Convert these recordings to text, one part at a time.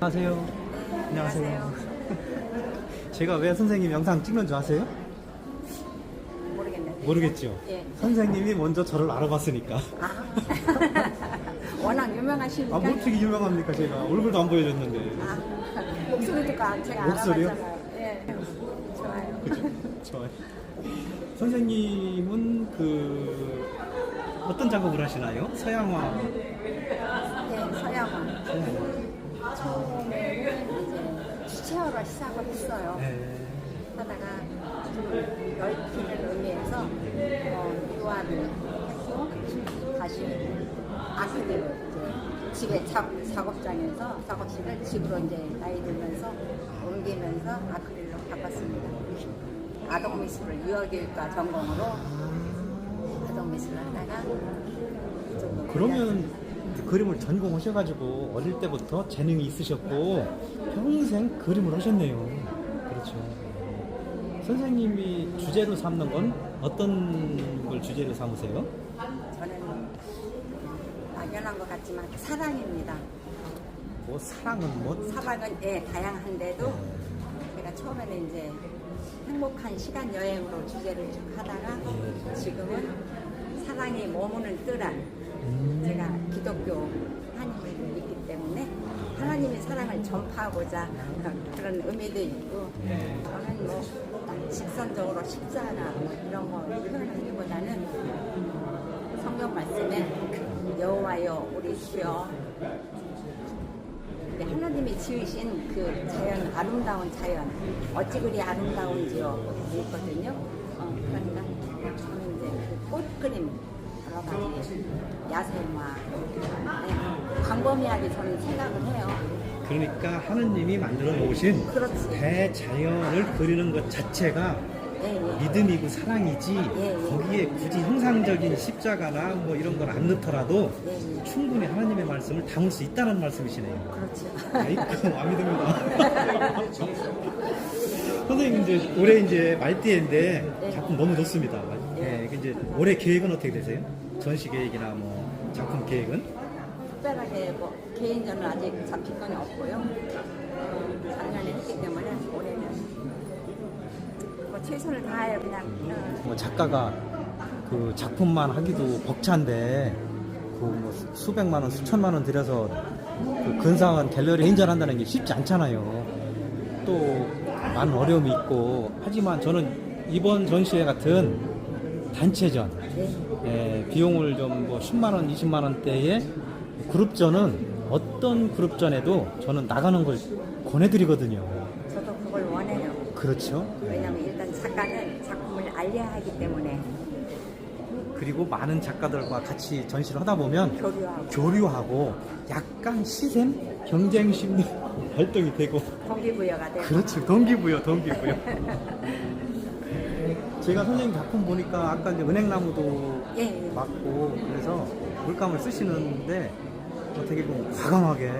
안녕하세요. 안녕하세요. 제가 왜 선생님 영상 찍는 줄 아세요? 모르겠죠? 예. 선생님이 먼저 저를 알아봤으니까. 아. 워낙 유명하시니까. 아, 뭐 어떻게 유명합니까, 제가? 얼굴도 안 보여줬는데. 아, 목소리 듣고 제가 목소리요? 알아봤잖아요. 예. 좋아요. 그죠? 좋아요. 선생님은 그, 어떤 작업을 하시나요? 서양화. 네, 서양원. 서양화. 처음에는 이제 주체어로 시작을 했어요. 네. 하다가 좀 넓히는 의미에서 어, 유아를 했고 다시 아크릴로 이제 집에 작, 작업장에서 작업실을 집으로 이제 나이 들면서 옮기면서 아크릴로 바꿨습니다. 아동 미술을 유아교육과 전공으로 아동 미술을 하다가 이쪽으로 그러면 그림을 전공하셔가지고 어릴 때부터 재능이 있으셨고 평생 그림을 하셨네요. 그렇죠. 선생님이 주제로 삼는 건 어떤 걸 주제로 삼으세요? 저는 막연한 것 같지만 사랑입니다. 뭐 사랑은 뭐 사랑은 예 다양한데도 제가 처음에는 이제 행복한 시간 여행으로 주제를 쭉 하다가 지금은 사랑이 머무는 뜰안 제가 기독교 하나님을 믿기 때문에 하나님의 사랑을 전파하고자 그런 의미도 있고 저는 뭐 직선적으로 십자가 뭐 이런 거 표현하기보다는 성경 말씀에 여호와여 우리 주여 하나님이 지으신 그 자연 아름다운 자연 어찌 그리 아름다운지요 있거든요. 어, 그러니까 저는 이제 그 꽃 그림 여러 가지 야생화 네, 광범위하게 저는 생각을 해요. 그러니까 하느님이 만들어 놓으신 그렇지. 대자연을 그리는 것 자체가 예, 예. 믿음이고 사랑이지 예, 예. 거기에 굳이 형상적인 십자가나 뭐 이런 걸 안 넣더라도 예, 예. 충분히 하나님의 말씀을 담을 수 있다는 말씀이시네요. 그렇죠. 아이고 안 믿습니다. 선생님 이제 올해 이제 말띠인데 네. 작품 너무 좋습니다. 네. 예, 이제 올해 계획은 어떻게 되세요? 전시 계획이나 뭐 작품 계획은? 특별하게 뭐 개인전은 아직 잡힌 건 없고요. 어, 작년에 했기 때문에 올해는 뭐 최선을 다하여 그냥 어, 뭐 작가가 그 작품만 하기도 벅찬데 그뭐 수백만 원, 수천만 원 들여서 그 근사한 갤러리 인전한다는 게 쉽지 않잖아요. 또 많은 어려움이 있고 하지만 저는 이번 전시회 같은 단체전 네. 예, 비용을 좀 뭐 10만 원, 20만 원대의 그룹전은 어떤 그룹전에도 저는 나가는 걸 권해드리거든요. 저도 그걸 원해요. 그렇죠. 왜냐하면 일단 작가는 작품을 알려야 하기 때문에 그리고 많은 작가들과 같이 전시를 하다 보면 교류하고 교류하고 약간 시샘 경쟁 심리 활동이 되고 동기부여가 되고 그렇지 동기부여 동기부여 제가 선생님 작품 보니까 아까 이제 은행나무도 예, 예. 맞고 그래서 물감을 쓰시는데 뭐 되게 뭐 과감하게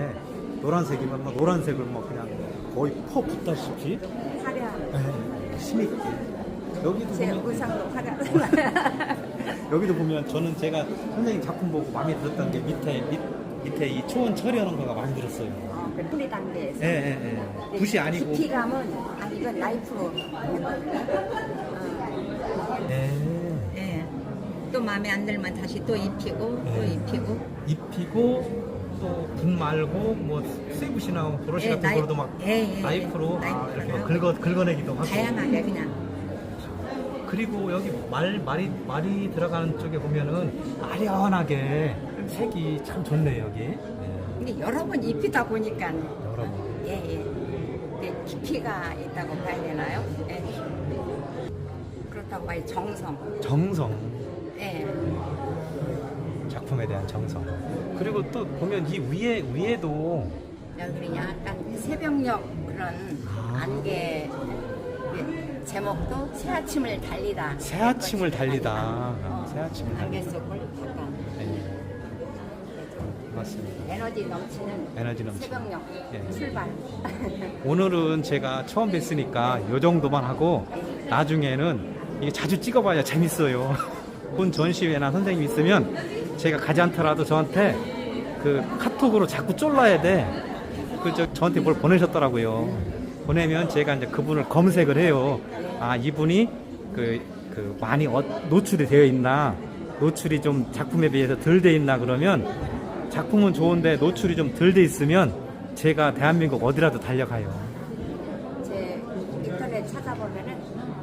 노란색이면 뭐 노란색을 뭐 그냥 거의 퍼 붓다시피 화려한 네, 힘있게 여기도 제 보면 의상도 화려한 여기도 보면 저는 제가 선생님 작품 보고 마음에 들었던 게 밑에 밑, 밑에 이 초원 처리하는 거가 마음에 들었어요. 어, 그 뿌리 단계에서 예, 예, 예. 붓이 아니고. 깊이감은 아 이건. 어, 예. 예. 또 마음에 안 들면 다시 또 입히고 또 네. 입히고 입히고 또붓 말고 뭐 쇠붓이나 브러쉬 예, 같은 나이- 거로도 막 예, 예, 나이프로 예. 아, 이렇게 막 나이프로요. 긁어 긁어내기도 하고. 다양하게 그냥 그리고 여기 말 말이 말이 들어가는 쪽에 보면은 아련하게 색이 참 좋네요 여기. 예. 이게 여러 번 입히다 보니까 여러 번. 예예 깊이가 있다고 봐야 되나요? 예. 그렇다고 봐야 정성 정성. 예. 작품에 대한 정성. 그리고 또 보면 이 위에 위에도 여기는 약간 새벽녘 그런 아. 안개 예, 제목도 새 아침을 달리다 새 아침을 달리다. 어, 새 아침을 안개 달리다. 속을 약간 네. 맞습니다. 에너지 넘치는 에너지 넘치는. 새벽녘 예. 출발. 오늘은 제가 처음 뵀으니까 요 정도만 하고 나중에는 이게 자주 찍어봐야 재밌어요. 본 전시회나 선생님 있으면 제가 가지 않더라도 저한테 그 카톡으로 자꾸 쫄라야 돼. 그 저 저한테 뭘 보내셨더라고요. 보내면 제가 이제 그분을 검색을 해요. 아 이분이 그, 그 많이 어- 노출이 되어 있나, 노출이 좀 작품에 비해서 덜 돼 있나 그러면 작품은 좋은데 노출이 좀 덜 돼 있으면 제가 대한민국 어디라도 달려가요. 제 인터넷 찾아보면은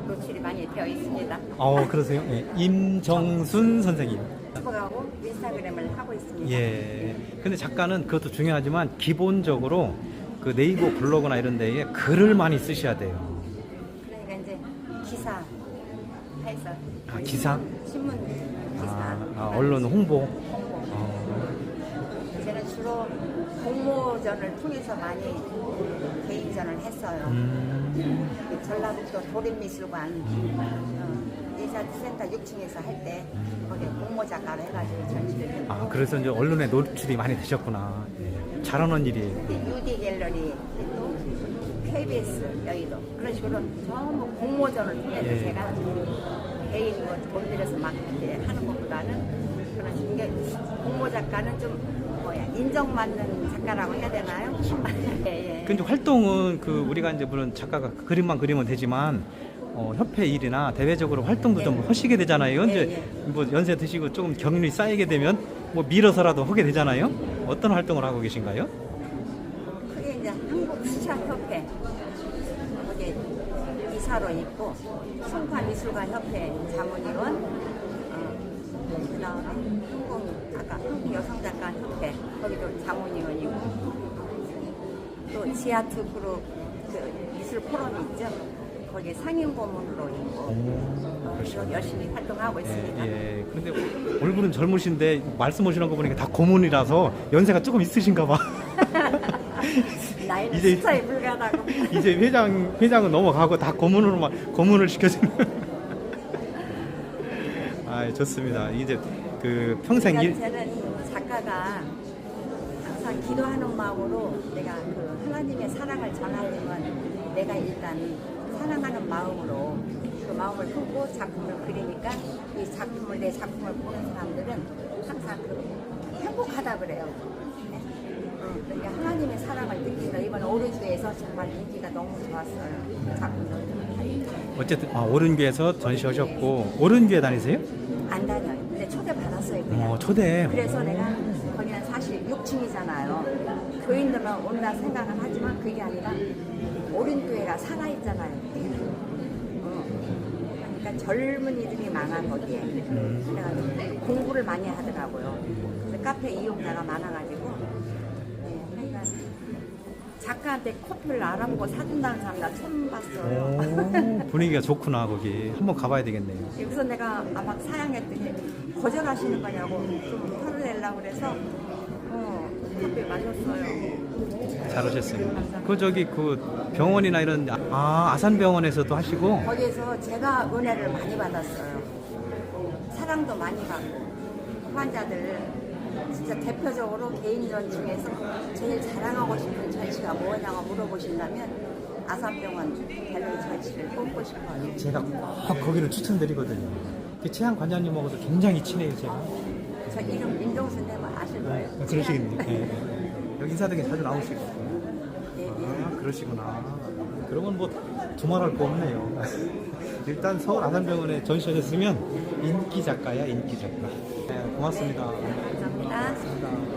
노출이 많이 되어 있습니다. 어 그러세요? 예. 임정순 선생님. 인스타그램을 하고 있습니다. 예. 근데 작가는 그것도 중요하지만 기본적으로 그 네이버 블로그나 이런 데에 글을 많이 쓰셔야 돼요. 그러니까 이제 기사 해서 아, 기사? 신문 기사 아, 아, 언론 홍보. 홍보. 어, 저는 주로 공모전을 통해서 많이 개인전을 했어요. 음, 전라북도 도립미술관 어, 예산센터 6층에서 할 때 거기 공모 작가로 해가지고 전시를 아 그래서 이제 언론에 노출이 많이 되셨구나. 예. 잘하는 일이에요. UD 갤러리 또 KBS 여의도 그런 식으로 전부 공모전을 통해서 예. 제가 개인 뭐돈 들여서 막 이렇게 하는 것보다는 그런 이게 공모 작가는 좀 뭐야 인정받는 작가라고 해야 되나요? 예, 예. 근데 활동은 그 우리가 이제 물론 작가가 그림만 그리면 되지만 어, 협회 일이나 대외적으로 활동도 좀 예. 하시게 되잖아요. 예, 이제 뭐 연세 드시고 조금 경륜이 쌓이게 되면 뭐 밀어서라도 하게 되잖아요. 어떤 활동을 하고 계신가요? 그게 이제 한국 수샷협회 거기 이사로 있고 송파미술관 협회 자문위원 어, 그다음에 한국 작가 한국 여성 작가 협회 거기도 자문위원이고 또 지아트 그룹 그 미술 포럼이 있죠 거기 상임 고문으로 있고 어, 그래서 열심히 활동하고 있습니다. 예, 예. 근데 얼굴은 젊으신데 말씀하시는 거 보니까 다 고문이라서 연세가 조금 있으신가 봐. 나이는 이제- 숫자에 불과하다고. 이제 회장 회장은 넘어가고 다 고문으로만 고문을 시켜주는. 아, 좋습니다. 이제 그 평생 일 저는 작가가 항상 기도하는 마음으로 내가 그 하나님의 사랑을 전하려면 내가 일단 사랑하는 마음으로 그 마음을 품고 작품을 그리니까 이 작품을 내 작품을 보는 사람들은 항상 그 행복하다 그래요. 네. 어, 그러니까 하나님의 사랑을 느끼는 이번 오른주에서 정말 인기가 너무 좋았어요. 작품들. 어쨌든 아, 오른교에서 전시하셨고 오른교에 다니세요? 안 다녀요. 근데 초대 받았어요. 그냥. 어, 초대. 그래서 내가 거기는 사실 6층이잖아요. 교인들은 온다 생각은 하지만 그게 아니라 오른교회가 살아있잖아요. 어. 그러니까 젊은이들이 많아 거기에. 그래가지고 공부를 많이 하더라고요. 그래서 카페 이용자가 많아가지고. 네, 작가한테 커피를 알아보고 사준다는 사람 나 처음 봤어요. 오, 분위기가 좋구나 거기 한번 가봐야 되겠네요. 여기서 내가 아마 사양했더니 거절하시는 거냐고 좀 털을 내려고 그래서 어 커피 마셨어요. 잘하셨어요. 그 저기 그 병원이나 이런 아 아산병원에서도 하시고 거기에서 제가 은혜를 많이 받았어요. 사랑도 많이 받고 환자들 진짜 대표적으로 개인전 중에서 제일 자랑하고 싶은 전시가 뭐냐고 물어보신다면 아산병원 갤러리 전시를 뽑고 싶어요. 제가 꼭 거기를 추천드리거든요. 그 최양 관장님하고도 굉장히 친해요 제가. 저 이름 민정수님 아실 거예요. 아, 그러시겠네요. 예, 예. 여기 인사동에 자주 나오시고. 아 그러시구나. 그러면 뭐 두말할 거 없네요. 일단 서울 아산병원에 전시하셨으면 인기 작가야 인기 작가. 네, 고맙습니다. 감사합니다. 감사합니다.